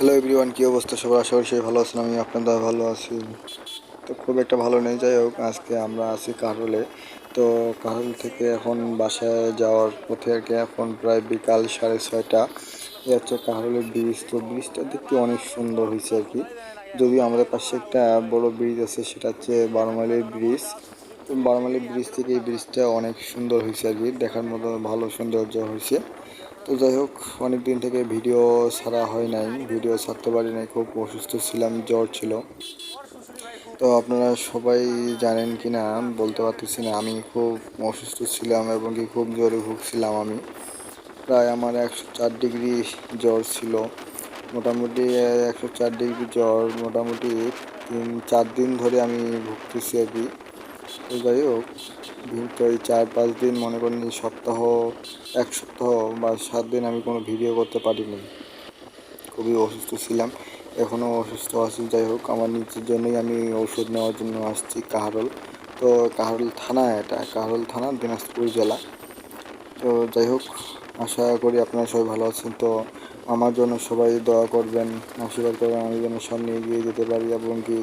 Hello everyone কী অবস্থা? সবার আশা করি সবাই ভালো আছেন আমি আপনাদের ভালো আছি। তো খুব একটা ভালো নেই, যাই হোক, আজকে আমরা আছি কাহরলে তো কাহরল থেকে এখন বাসায় যাওয়ার পথে আর কি, এখন প্রায় বিকাল সাড়ে ছয়টা। এ হচ্ছে কাহরলের ব্রিজ তো ব্রিজটা দেখতে অনেক সুন্দর হয়েছে আর কি। যদিও আমাদের পাশে একটা বড় ব্রিজ আছে, সেটা হচ্ছে বারোমাইলের ব্রিজ তো বারোমাইলের ব্রিজ থেকে এই ব্রিজটা অনেক সুন্দর হয়েছে আর কি, দেখার মতো ভালো সৌন্দর্য হয়েছে। তো যাই হোক অনেক দিন থেকে ভিডিও ছাড়া হয় নাই। ভিডিও ছাড়তে পারি নাই, খুব অসুস্থ ছিলাম, জ্বর ছিল। তো আপনারা সবাই জানেন কি না, বলতে পারতেছি না, আমি খুব অসুস্থ ছিলাম এবং কি খুব জ্বরে ভুগছিলাম আমি। প্রায় আমার একশো চার ডিগ্রি জ্বর ছিল। মোটামুটি একশো চার ডিগ্রি জ্বর মোটামুটি তিন, চার দিন ধরে আমি ভুগতেছি আর কি। তো যাই হোক তো এই চার পাঁচ দিন মনে করেন সপ্তাহ, এক সপ্তাহ বা সাত দিন আমি কোনো ভিডিও করতে পারিনি। খুবই অসুস্থ ছিলাম এখনও অসুস্থ আছি, যাই হোক, আমার নিজের জন্যই আমি ওষুধ নেওয়ার জন্য আসছি কাহারল। তো কাহারল থানা এটা, কাহারল থানা, দিনাজপুর জেলা। তো যাই হোক, আশা করি আপনারা সবাই ভালো আছেন। তো আমার জন্য সবাই দোয়া করবেন, আশীর্বাদ করবেন, আমি যেন সামনে এগিয়ে যেতে পারি এবং কি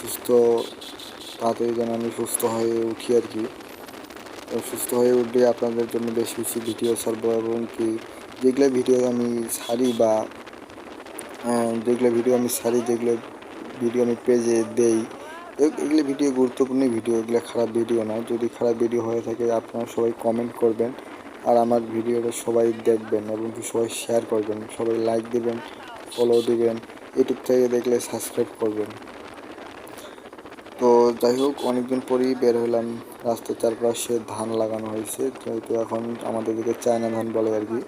সুস্থ তাড়াতাড়ি যেন আমি সুস্থ হয়ে উঠি আর কি। সুস্থ হয়ে উঠলে আপনাদের জন্য বেশি বেশি ভিডিও ছাড়বো এবং কি যেগুলো ভিডিও আমি ছাড়ি বা যেগুলো ভিডিও আমি ছাড়ি, যেগুলো ভিডিও আমি পেজে দেই এগুলো ভিডিও গুরুত্বপূর্ণ ভিডিও এগুলো খারাপ ভিডিও না। যদি খারাপ ভিডিও হয়ে থাকে, আপনারা সবাই কমেন্ট করবেন আর আমার ভিডিওটা সবাই দেখবেন এবং কি সবাই শেয়ার করবেন, সবাই লাইক দেবেন ফলো দেবেন ইউটিউব থেকে দেখলে সাবস্ক্রাইব করবেন। যাই হোক, অনেকদিন পরেই বের হলাম রাস্তার চারপাশে, ধান লাগানো হয়েছে। যেহেতু এখন আমাদের দিকে চায়না ধান বলে আর কি।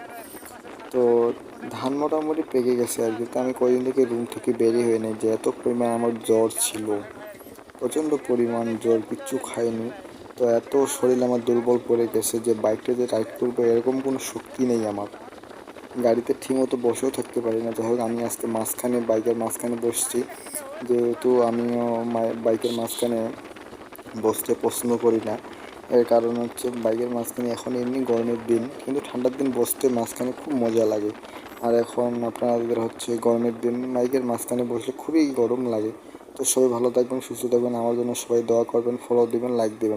তো ধান মোটামুটি পেকে গেছে আর কি। তো আমি কদিন থেকে রুম থেকে বেরিয়ে হয়ে যে এত পরিমাণ আমার জ্বর ছিল। প্রচণ্ড পরিমাণ জ্বর, কিচ্ছু খাইনি। তো এত শরীর আমার দুর্বল পড়ে গেছে যে বাইকটা যে রাইড করব এরকম কোনো শক্তি নেই আমার। গাড়িতে ঠিকমতো বসেও থাকতে পারি না। যাই হোক, আমি আজকে মাঝখানে বাইকের মাঝখানে বসছি। যেহেতু আমিও বাইকের মাঝখানে বসতে পছন্দ করি না। এর কারণ হচ্ছে বাইকের মাঝখানে এখন এমনি গরমের দিন, কিন্তু ঠান্ডার দিন বসতে মাঝখানে খুব মজা লাগে। আর এখন আপনাদের হচ্ছে গরমের দিন, বাইকের মাঝখানে বসলে খুবই গরম লাগে। তো সবাই ভালো থাকবেন, সুস্থ থাকবেন। আমার জন্য সবাই দোয়া করবেন ফলো দিবেন লাইক দেবেন।